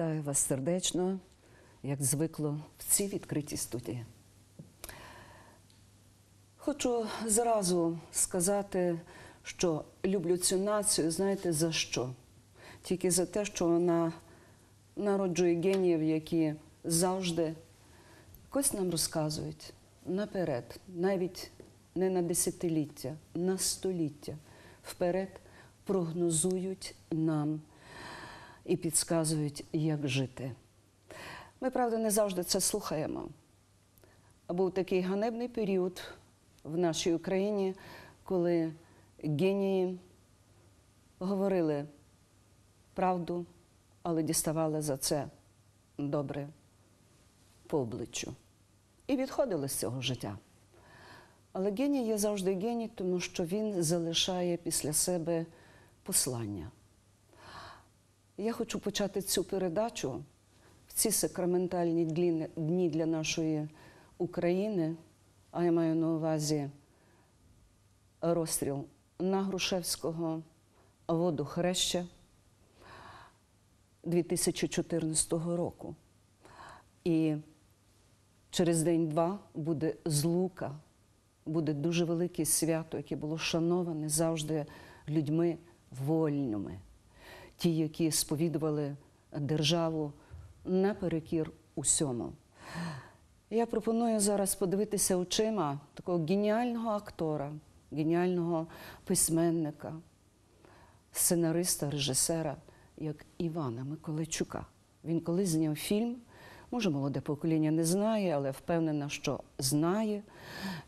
Вітаю вас сердечно, як звикло в цій відкритій студії. Хочу зразу сказати, що люблю цю націю, знаєте, за що? Тільки за те, що вона народжує геніїв, які завжди якось нам розказують наперед, навіть не на десятиліття, на століття вперед прогнозують нам і підказують, як жити. Ми, правда, не завжди це слухаємо. Був такий ганебний період в нашій Україні, коли генії говорили правду, але діставали за це добре по обличчю. І відходили з цього життя. Але геній є завжди геній, тому що він залишає після себе послання. Я хочу почати цю передачу в ці сакраментальні дні- для нашої України, а я маю на увазі розстріл на Грушевського водохреща 2014 року. І через день-два буде злука, буде дуже велике свято, яке було шановане завжди людьми вольними ті, які сповідували державу наперекір усьому. Я пропоную зараз подивитися очима такого геніального актора, геніального письменника, сценариста, режисера, як Івана Миколайчука. Він колись зняв фільм. Може, молоде покоління не знає, але впевнена, що знає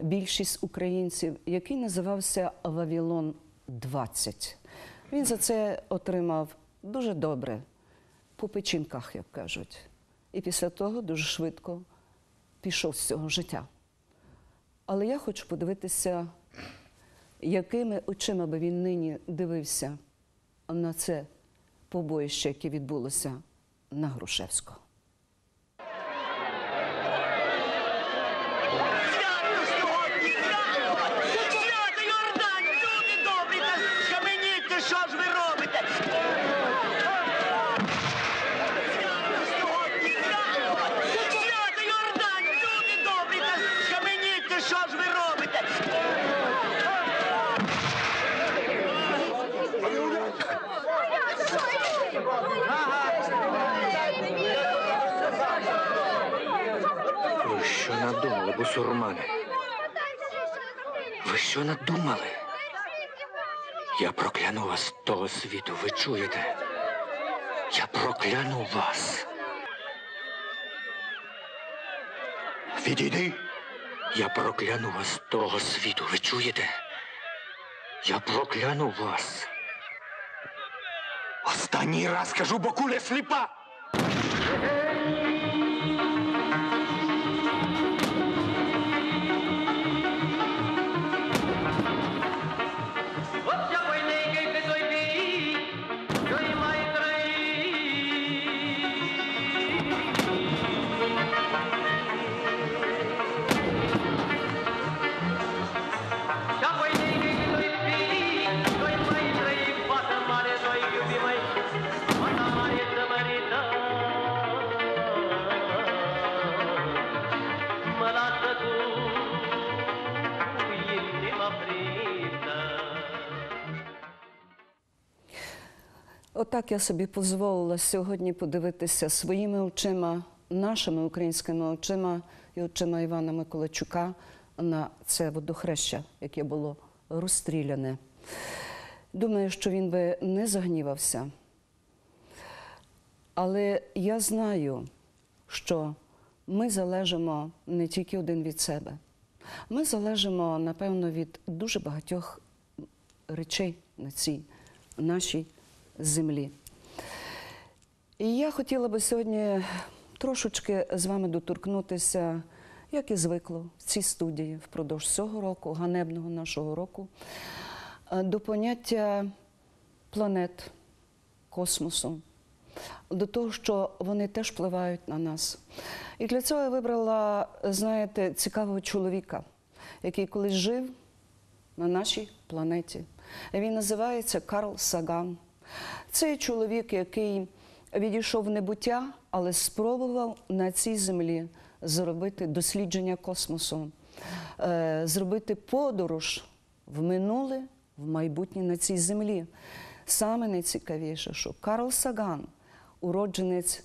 більшість українців, який називався Вавилон 20. Він за це отримав дуже добре, по печінках, як кажуть. І після того дуже швидко пішов з цього життя. Але я хочу подивитися, якими очима би він нині дивився на це побоїще, яке відбулося на Грушевського. Свято сьогодні! Свято! Свято Йордан! Люди добрі! Та схаменіться, що ж ви робите? Свято сьогодні! Свято! Свято Йордан! Люди добрі! Та схаменіться, що ж ви робите? Ви що надумали, бусурмани? Ви що надумали? Я прокляну вас з того світу, ви чуєте? Я прокляну вас. Відійди. Я прокляну вас з того світу, ви чуєте? Я прокляну вас. Останній раз кажу, бо куля сліпа. Отак я собі дозволила сьогодні подивитися своїми очима, нашими українськими очима і очима Івана Миколайчука на це водохреща, яке було розстріляне. Думаю, що він би не загнівався. Але я знаю, що ми залежимо не тільки один від себе. Ми залежимо, напевно, від дуже багатьох речей на цій нашій землі. І я хотіла би сьогодні трошечки з вами доторкнутися, як і звикло в цій студії впродовж цього року, ганебного нашого року, е, до поняття планет, космосу, до того, що вони теж впливають на нас. І для цього я вибрала, знаєте, цікавого чоловіка, який колись жив на нашій планеті. Він називається Карл Саган. Це чоловік, який відійшов в небуття, але спробував на цій землі зробити дослідження космосу, е, зробити подорож в минуле, в майбутнє на цій землі. Саме найцікавіше, що Карл Саган, уродженець,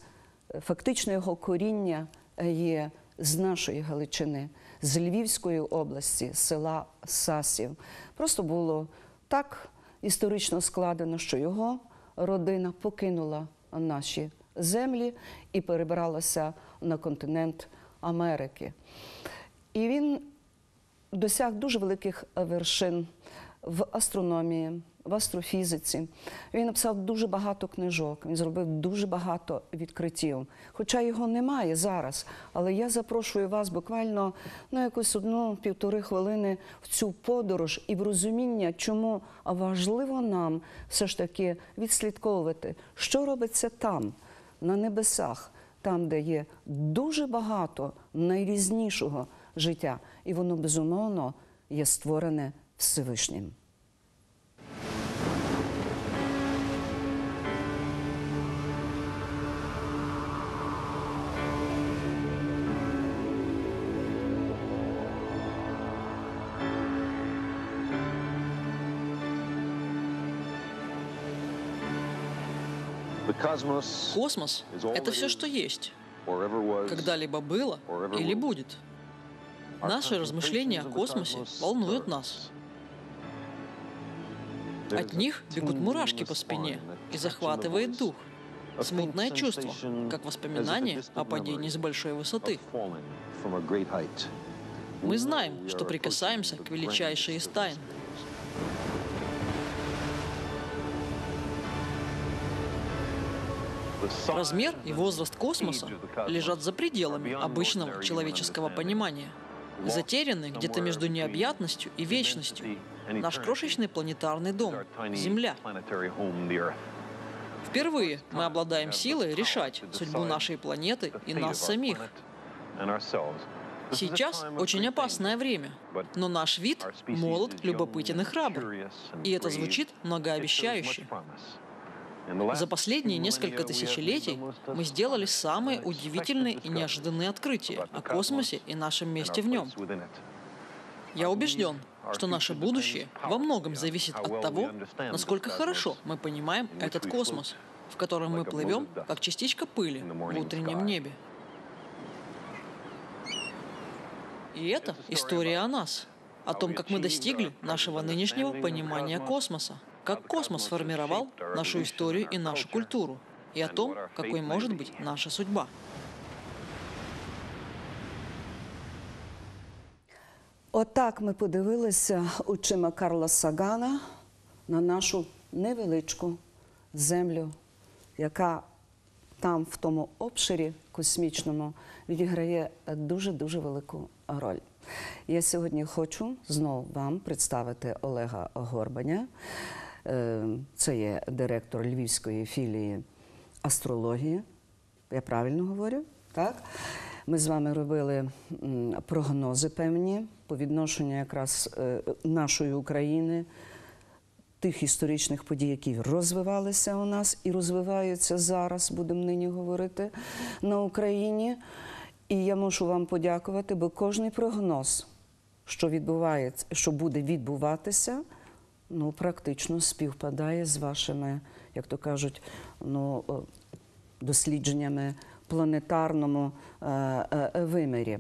е, фактично його коріння е, є з нашої Галичини, з Львівської області, села Сасів. Просто було так історично складено, що його родина покинула наші землі і перебралася на континент Америки. І він досяг дуже великих вершин в астрономії, в астрофізиці. Він написав дуже багато книжок, він зробив дуже багато відкриттів. Хоча його немає зараз. Але я запрошую вас буквально на якусь одну-півтори хвилини в цю подорож і в розуміння, чому важливо нам все ж таки відслідковувати, що робиться там, на небесах, там, де є дуже багато найрізнішого життя, і воно безумовно є створене Всевишнім. Космос — это все, что есть, когда-либо было или будет. Наши размышления о космосе волнуют нас. От них бегут мурашки по спине и захватывает дух. Смутное чувство, как воспоминание о падении с большой высоты. Мы знаем, что прикасаемся к величайшей из тайн. Размер и возраст космоса лежат за пределами обычного человеческого понимания. Затеряны где-то между необъятностью и вечностью. Наш крошечный планетарный дом — Земля. Впервые мы обладаем силой решать судьбу нашей планеты и нас самих. Сейчас очень опасное время, но наш вид молод, любопытен и храбр. И это звучит многообещающе. За последние несколько тысячелетий мы сделали самые удивительные и неожиданные открытия о космосе и нашем месте в нем. Я убежден, что наше будущее во многом зависит от того, насколько хорошо мы понимаем этот космос, в котором мы плывем, как частичка пыли в утреннем небе. И это история о нас, о том, как мы достигли нашего нынешнего понимания космоса, как космос сформировал нашу историю и нашу культуру, и о том, какой может быть наша судьба. Отак ми подивилися очима Карла Сагана на нашу невеличку землю, яка там, в тому обширі космічному, відіграє дуже-дуже велику роль. Я сьогодні хочу знову вам представити Олега Горбаня. Е, Це є директор Львівської філії астрології. Я правильно говорю? Так? Ми з вами робили прогнози певні по відношенню якраз е, нашої України, тих історичних подій, які розвивалися у нас і розвиваються зараз, будемо нині говорити, на Україні. І я мушу вам подякувати, бо кожний прогноз, що відбувається, що буде відбуватися, ну, практично співпадає з вашими, як то кажуть, ну, е, дослідженнями планетарному е, е, вимірі.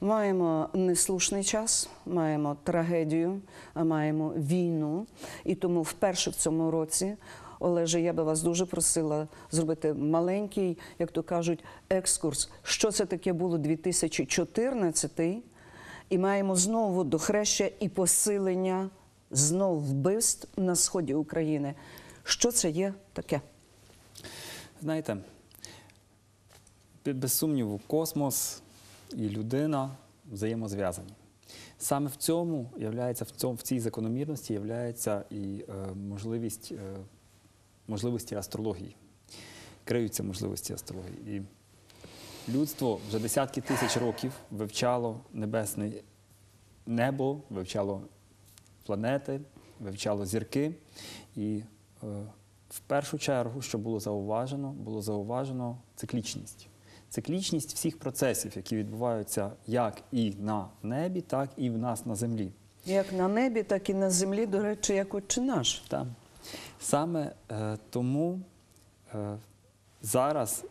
Маємо неслушний час, маємо трагедію, маємо війну. І тому вперше в цьому році, Олеже, я би вас дуже просила зробити маленький, як то кажуть, екскурс. Що це таке було 2014 і маємо знову дохреща і посилення знов вбивств на сході України. Що це є таке? Знаєте, без сумніву, космос і людина взаємозв'язані. Саме в цьому в цій закономірності являється і е, можливість, е, можливості астрології. Криються можливості астрології. І людство вже десятки тисяч років вивчало небесне небо, вивчало планети, вивчало зірки. І е, в першу чергу, що було зауважено, було зауважено циклічність. Циклічність всіх процесів, які відбуваються як і на небі, так і в нас на землі. Як на небі, так і на землі, до речі, як отче наш. Так. Саме е, тому е, зараз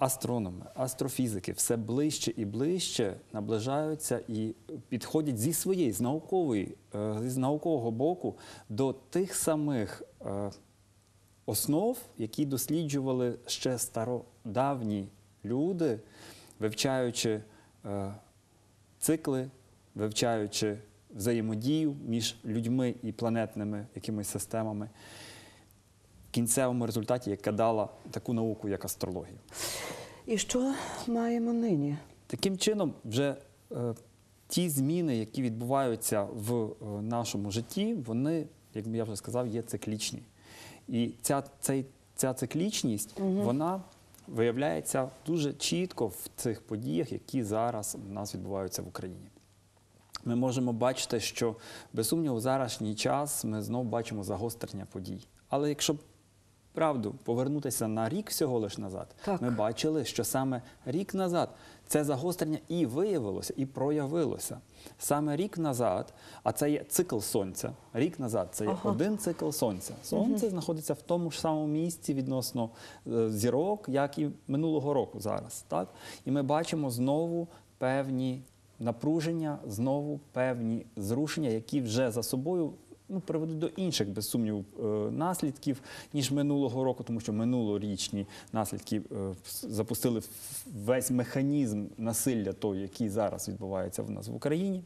астрономи, астрофізики все ближче і ближче наближаються і підходять зі своєї, з наукової, е, з наукового боку до тих самих е, основ, які досліджували ще стародавні люди, вивчаючи е, цикли, вивчаючи взаємодію між людьми і планетними якимись системами, кінцевому результаті, яка дала таку науку, як астрологія. І що маємо нині? Таким чином, вже е, ті зміни, які відбуваються в е, нашому житті, вони, як я вже сказав, є циклічні. І ця, цей, ця циклічність, вона виявляється дуже чітко в цих подіях, які зараз у нас відбуваються в Україні. Ми можемо бачити, що без сумніву в зарашній час ми знову бачимо загострення подій. Але якщо правду повернутися на рік всього лиш назад, Так. ми бачили, що саме рік назад це загострення і виявилося, і проявилося. Саме рік назад, а це є цикл сонця. Рік назад це є Ага. один цикл сонця. Сонце знаходиться в тому ж самому місці відносно е, зірок, як і минулого року зараз. Так? І ми бачимо знову певні напруження, знову певні зрушення, які вже за собою ну, приведуть до інших, без сумніву, е, наслідків, ніж минулого року, тому що минулорічні наслідки е, запустили весь механізм насилля, той, який зараз відбувається в нас в Україні.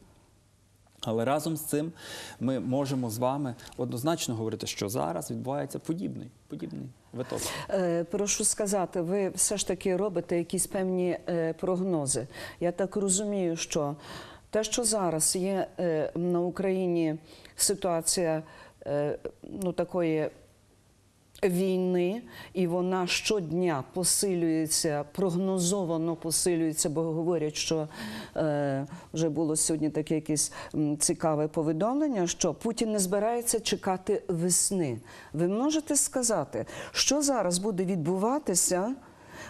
Але разом з цим ми можемо з вами однозначно говорити, що зараз відбувається подібний, подібний виток. Е, Прошу сказати, ви все ж таки робите якісь певні прогнози. Я так розумію, що те, що зараз є е, на Україні ситуація е, ну, такої війни, і вона щодня посилюється, прогнозовано посилюється, бо говорять, що е, вже було сьогодні таке якесь цікаве повідомлення, що Путін не збирається чекати весни. Ви можете сказати, що зараз буде відбуватися?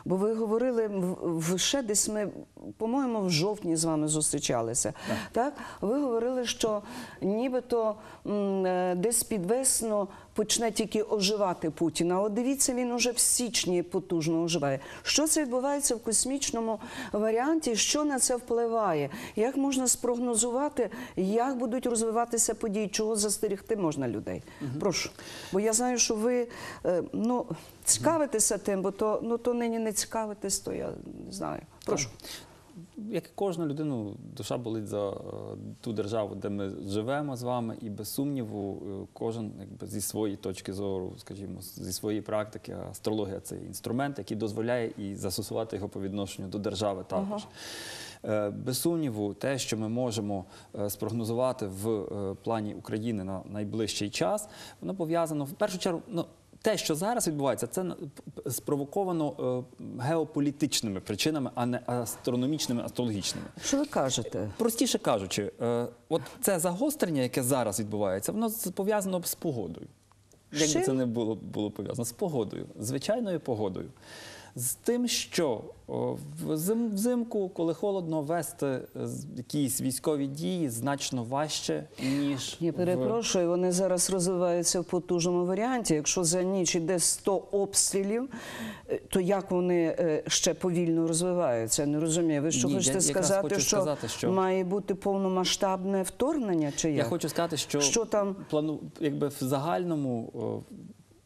Бо ви говорили в- ще десь ми, по-моєму, в жовтні з вами зустрічалися. Так. Ви говорили, що нібито м, е, десь під весну почне тільки оживати Путін. А от дивіться, він уже в січні потужно оживає. Що це відбувається в космічному варіанті? Що на це впливає? Як можна спрогнозувати, як будуть розвиватися події? Чого застерігти можна людей? Прошу. Бо я знаю, що ви е, ну, цікавитеся тим, бо то, ну, то нині не цікавитесь, то я не знаю. Прошу. Як і кожна людину, душа болить за е, ту державу, де ми живемо з вами, і без сумніву, е, кожен якби, зі своєї точки зору, скажімо, зі своєї практики, астрологія це інструмент, який дозволяє і застосувати його по відношенню до держави також. Е, Без сумніву, те, що ми можемо спрогнозувати в плані України на найближчий час, воно пов'язано в першу чергу. Ну, те, що зараз відбувається, це спровоковано е, геополітичними причинами, а не астрономічними, астрологічними. Що ви кажете? Простіше кажучи, е, от це загострення, яке зараз відбувається, воно пов'язано з погодою. Якби це не було, було пов'язано з погодою, звичайною погодою. З тим, що взимку, коли холодно, вести е, якісь військові дії значно важче, ніж Я в- перепрошую, вони зараз розвиваються в потужному варіанті. Якщо за ніч іде 100 обстрілів, е, то як вони е, ще повільно розвиваються? Я Не розумію. Ви що Ні, хочете сказати, хочу що, сказати, що- має бути повномасштабне вторгнення? Чи як? Я хочу сказати, що, Що там? плану, якби в загальному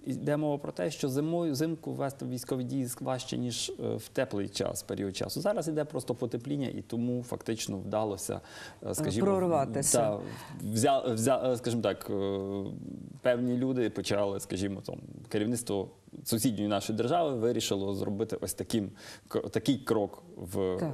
йде мова про те, що зимою взимку вести військові дії важче, ніж е, в теплий час, період часу. Зараз йде просто потепління, і тому фактично вдалося, е, скажімо, Прорватися. Та, взя, взя, е, скажімо так, певні люди почали, скажімо, там керівництво сусідньої нашої держави вирішило зробити ось таким такий крок в. Так.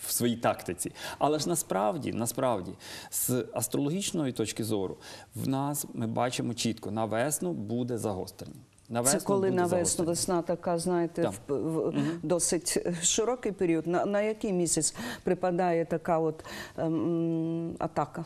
В своїй тактиці. Але ж насправді, насправді, з астрологічної точки зору, в нас ми бачимо чітко, на весну буде загострення. На Це коли на весну весна така, знаєте, в, в, досить широкий період. На, на який місяць припадає така от ем, атака?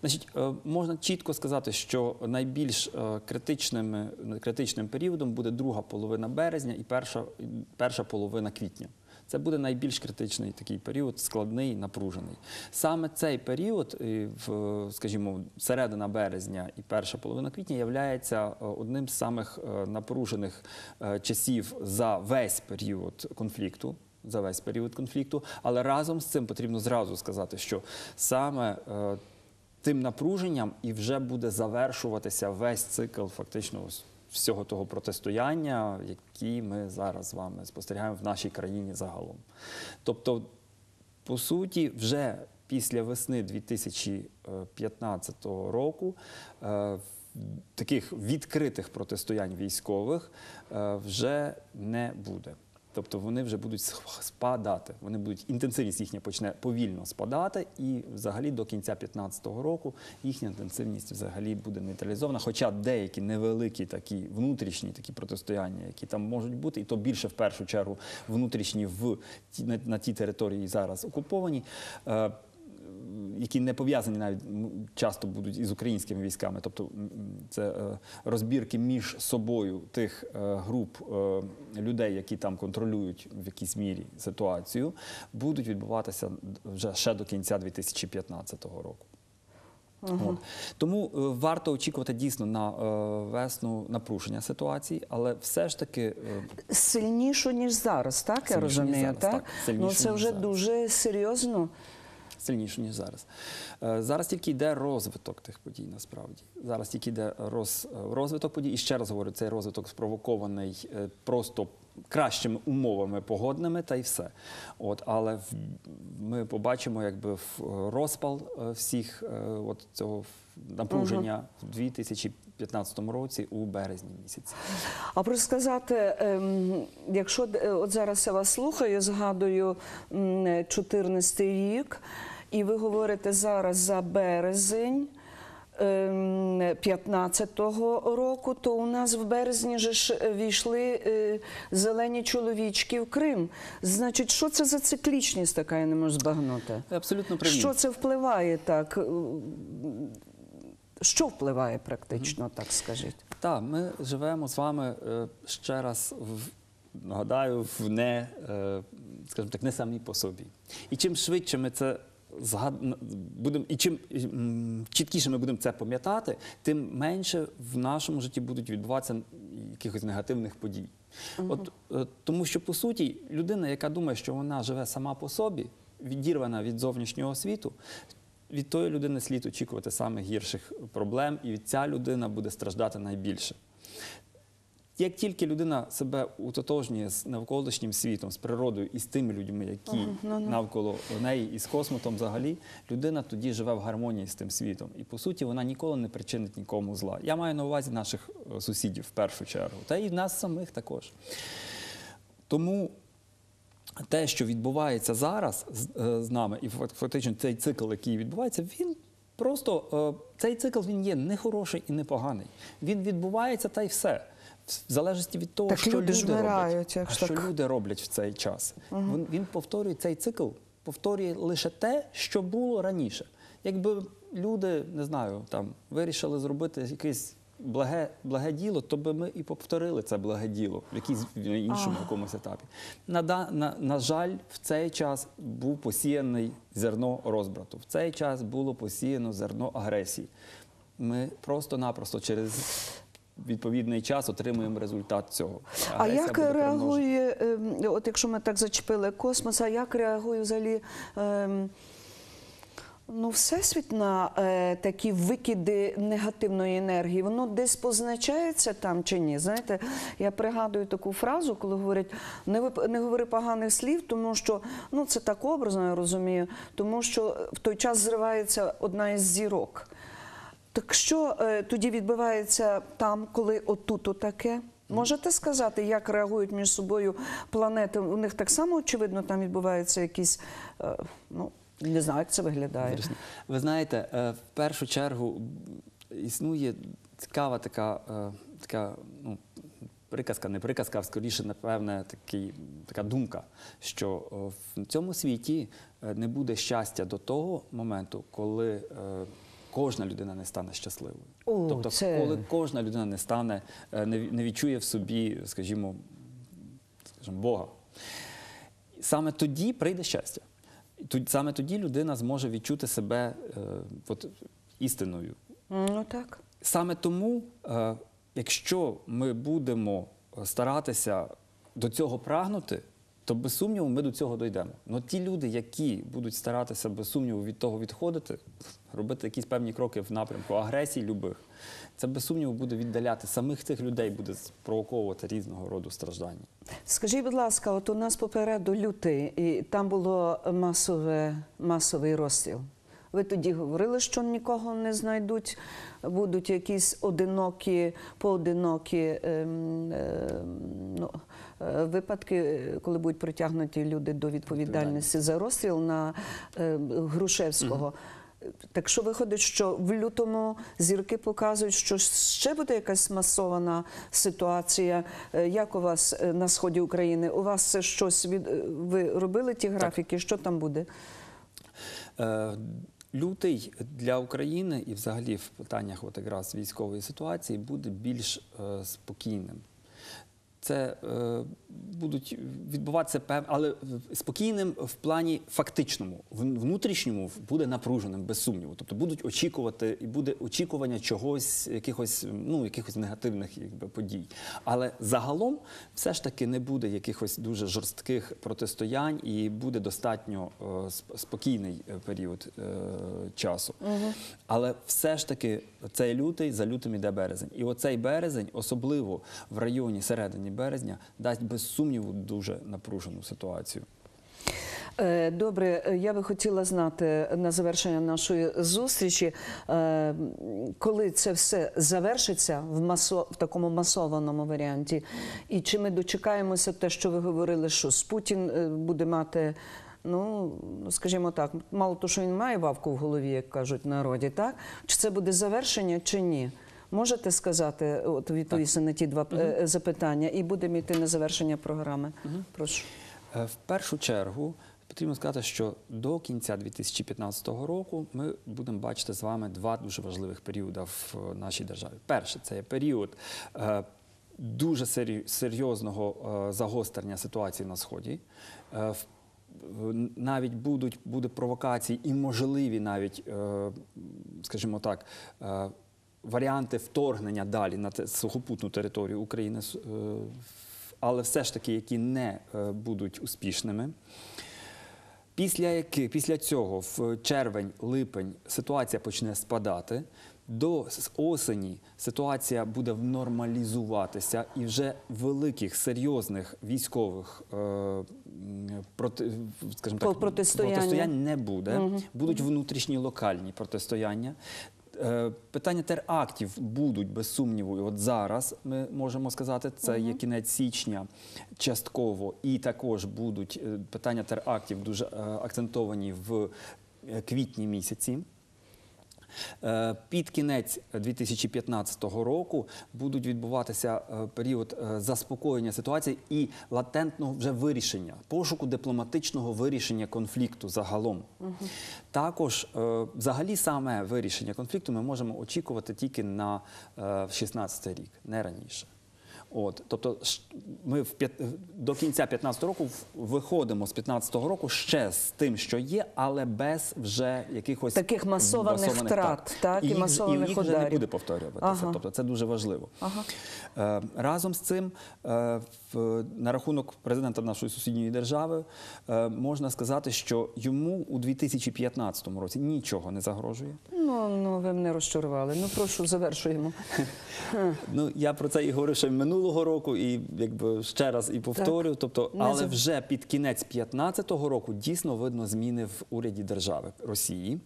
Значить, е, можна чітко сказати, що найбільш е, критичним, критичним періодом буде друга половина березня і перша, і перша половина квітня. Це буде найбільш критичний такий період, складний, напружений. Саме цей період, е, в, скажімо, середина березня і перша половина квітня, є одним з самих е, напружених е, часів за весь період конфлікту за весь період конфлікту. Але разом з цим потрібно зразу сказати, що саме е, тим напруженням і вже буде завершуватися весь цикл фактично всього того протистояння, які ми зараз з вами спостерігаємо в нашій країні загалом. Тобто, по суті, вже після весни 2015 року е, таких відкритих протистоянь військових е, вже не буде. Тобто вони вже будуть спадати. Вони будуть інтенсивність їхня почне повільно спадати, і взагалі до кінця 2015 року їхня інтенсивність взагалі буде нейтралізована. Хоча деякі невеликі такі внутрішні такі протистояння, які там можуть бути, і то більше в першу чергу внутрішні в на, на тій території зараз окуповані. Які не пов'язані навіть часто будуть із українськими військами, тобто це е, розбірки між собою тих е, груп е, людей, які там контролюють в якійсь мірі ситуацію, будуть відбуватися вже ще до кінця 2015 року. От. Тому е, варто очікувати дійсно на е, весну напруження ситуації, але все ж таки е, Сильнішу, ніж зараз, так? Я розумію, зараз, так? так. Ну це вже зараз. дуже серйозно. Сильніше, ніж зараз. Е, Зараз тільки йде розвиток тих подій, насправді. Зараз тільки йде роз, е, розвиток подій. І ще раз говорю, цей розвиток спровокований е, просто кращими умовами погодними, та й все. От, але в- ми побачимо якби в розпал всіх от цього напруження в 2015 році у березні місяці. А просто сказати, ем, якщо от зараз я вас слухаю, згадую 14 рік, і ви говорите зараз за березень. ем, 15-го року, то у нас в березні ж війшли е, зелені чоловічки в Крим. Значить, що це за циклічність така, я не можу збагнути? Абсолютно праві. Що це впливає так? Е, Що впливає практично, так скажіть? Так, ми живемо з вами е, ще раз в. Нагадаю, в не, е, скажімо так, не самі по собі. І чим швидше ми це згад... будемо, і чим чіткіше ми будемо це пам'ятати, тим менше в нашому житті будуть відбуватися якихось негативних подій. От, е, тому що, по суті, людина, яка думає, що вона живе сама по собі, відірвана від зовнішнього світу, від тої людини слід очікувати саме гірших проблем, і від ця людина буде страждати найбільше. Як тільки людина себе утотожнює з навколишнім світом, з природою і з тими людьми, які навколо неї і з космосом взагалі, людина тоді живе в гармонії з тим світом. І по суті вона ніколи не причинить нікому зла. Я маю на увазі наших е, сусідів в першу чергу, та і нас самих також. Тому те, що відбувається зараз з, е, з нами, і фак- фактично цей цикл, який відбувається, він просто е, цей цикл він є не хороший і не поганий. Він відбувається та й все. В залежності від того, Так що люди люди роблять, а що так? люди роблять в цей час. Він, він повторює цей цикл, повторює лише те, що було раніше. Якби люди, не знаю, там вирішили зробити якесь благе, благе діло, то би ми і повторили це благе діло в якійсь в іншому якомусь етапі. На, на, на жаль, в цей час був посіяний зерно розбрату. В цей час було посіяно зерно агресії. Ми просто-напросто через відповідний час отримуємо результат цього. А Агресія як реагує, ем, от якщо ми так зачепили космос, а як реагує взагалі ем, ну, Всесвіт на е, такі викиди негативної енергії? Воно десь позначається там чи ні? Знаєте, я пригадую таку фразу, коли говорять, не, вип- не говори поганих слів, тому що ну, це так образно, я розумію, тому що в той час зривається одна із зірок. Так що е, тоді відбувається там, коли отут отаке? Можете сказати, як реагують між собою планети? У них так само, очевидно, там відбуваються якісь, е, ну, не знаю, як це виглядає. Ви знаєте, е, в першу чергу існує цікава така, е, така ну, приказка, не приказка, а скоріше, напевне, такий, така думка, що е, в цьому світі не буде щастя до того моменту, коли кожна людина не стане щасливою. О, тобто, це- коли кожна людина не стане, не, не відчує в собі, скажімо, скажімо, Бога. Саме тоді прийде щастя. Саме тоді людина зможе відчути себе е, от, істиною. Ну так. Саме тому, е, якщо ми будемо е, старатися до цього прагнути, то без сумніву ми до цього дійдемо. Но ті люди, які будуть старатися без сумніву від того відходити, робити якісь певні кроки в напрямку агресії любих, це без сумніву буде віддаляти самих цих людей, буде спровоковувати різного роду страждання. Скажіть, будь ласка, от у нас попереду лютий, і там було масове, масовий розстріл. Ви тоді говорили, що нікого не знайдуть, будуть якісь одинокі, поодинокі ем, ем, ну, е, випадки, коли будуть притягнуті люди до відповідальності за розстріл на е, Грушевського. Так що виходить, що в лютому зірки показують, що ще буде якась масована ситуація. Е, Як у вас е, на сході України? У вас це щось від е, ви робили ті графіки? Що там буде? Е, Лютий для України і взагалі в питаннях от якраз військової ситуації буде більш е, спокійним. Це е, будуть відбуватися пев, але спокійним в плані фактичному, В- внутрішньому буде напруженим, без сумніву. Тобто будуть очікувати, і буде очікування чогось, якихось, ну, якихось негативних якби, подій. Але загалом все ж таки не буде якихось дуже жорстких протистоянь і буде достатньо е, спокійний е, період е, часу. Але все ж таки цей лютий, за лютим іде березень. І оцей березень, особливо в районі середині березня, дасть без сумніву дуже напружену ситуацію. Е, Добре, е, я би хотіла знати на завершення нашої зустрічі, е, коли це все завершиться в, масо, в такому масованому варіанті, і чи ми дочекаємося те, що ви говорили, що з Путін буде мати. Ну, скажімо так, мало того, що він має вавку в голові, як кажуть народі, так? Чи це буде завершення, чи ні? Можете сказати, от відповісти на ті два е, запитання, і будемо йти на завершення програми. Прошу. Е, В першу чергу потрібно сказати, що до кінця 2015 року ми будемо бачити з вами два дуже важливих періоди в е, нашій державі. Перше це є період дуже серйозного загострення ситуації на сході. Навіть будуть буде провокації і можливі навіть, скажімо так, варіанти вторгнення далі на сухопутну територію України, е, але все ж таки, які не е, будуть успішними. Після, яки, після цього, в червень-липень, ситуація почне спадати. До осені ситуація буде нормалізуватися, і вже великих серйозних військових е, проти, скажімо так, протистояння. протистоянь не буде. Будуть внутрішні локальні протистояння. Е, Питання терактів будуть без сумніву. І от зараз ми можемо сказати, це є кінець січня частково, і також будуть е, питання терактів дуже е, акцентовані в квітні місяці. Е, Під кінець 2015 року будуть відбуватися е, період е, заспокоєння ситуації і латентного вже вирішення, пошуку дипломатичного вирішення конфлікту загалом. Також, взагалі, саме вирішення конфлікту ми можемо очікувати тільки на 16 рік, не раніше. От, тобто, ми в п'ят- до кінця 15 року виходимо з 15 року ще з тим, що є, але без вже якихось Таких масованих втрат, так, і їх, масованих і їх вже не буде повторюватися. Ага. Тобто це дуже важливо. Ага. Е, разом з цим, е, в, на рахунок президента нашої сусідньої держави, е, можна сказати, що йому у 2015 році нічого не загрожує. Ну, ну ви мене розчарували. Ну, прошу, завершуємо. Ну я про це і говорив ще минулого року, і якби ще раз і повторю. Тобто, Не але за- вже під кінець 15-го року дійсно видно зміни в уряді держави Росії,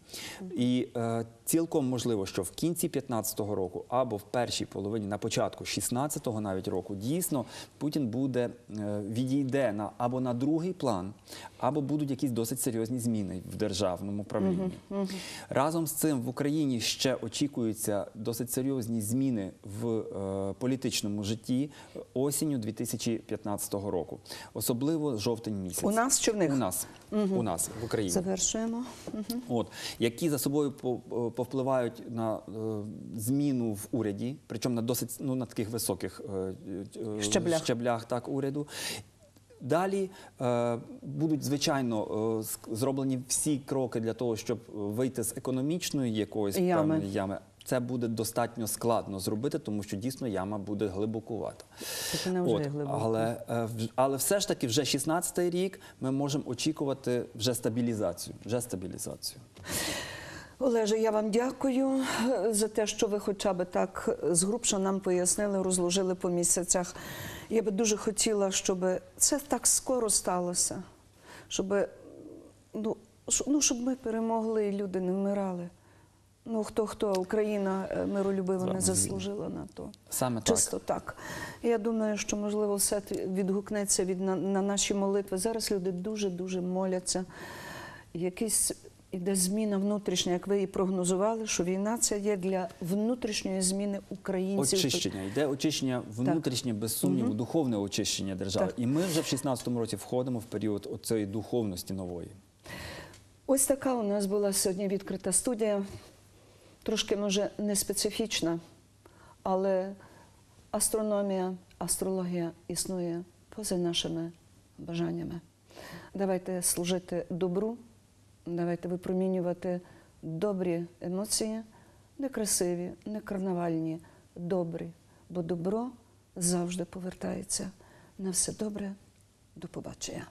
і е, цілком можливо, що в кінці 15-го року або в першій половині, на початку 16-го навіть року, дійсно Путін буде е, відійде на або на другий план, або будуть якісь досить серйозні зміни в державному правлінні. Разом з цим в Україні ще очікуються досить серйозні зміни в е, політичному житті. Росії осінню 2015 року, особливо жовтень місяць. У нас чи в них? У нас, у нас в Україні. Завершуємо. От які за собою е, повпливають на е, зміну в уряді, причому на досить ну на таких високих е, Щаблях. щаблях так уряду. Далі е, будуть звичайно е, зроблені всі кроки для того, щоб вийти з економічної якоїсь Ями. певної ями. Це буде достатньо складно зробити, тому що дійсно яма буде глибокувата. Це не вже глибоко. Але, е, але все ж таки, вже 16-й рік ми можемо очікувати вже стабілізацію. Вже стабілізацію. Олеже, я вам дякую е, за те, що ви хоча б так згрубше нам пояснили, розложили по місяцях. Я би дуже хотіла, щоб це так скоро сталося, щоб, ну, ну, щоб ми перемогли і люди не вмирали. Ну, хто хто Україна е, миролюбива не заслужила на то. Саме так. Чисто так. Я думаю, що можливо все відгукнеться від на, на наші молитви. Зараз люди дуже дуже моляться. Якийсь іде зміна внутрішня, як ви і прогнозували, що війна це є для внутрішньої зміни українців. Очищення йде очищення внутрішнє, без сумніву, духовне очищення держави. Так. І ми вже в 16-му році входимо в період оцієї духовності нової. Ось така у нас була сьогодні відкрита студія. Трошки, може, не специфічна, але астрономія, астрологія існує поза нашими бажаннями. Давайте служити добру, давайте випромінювати добрі емоції, не красиві, не карнавальні, добрі, бо добро завжди повертається. На все добре, до побачення.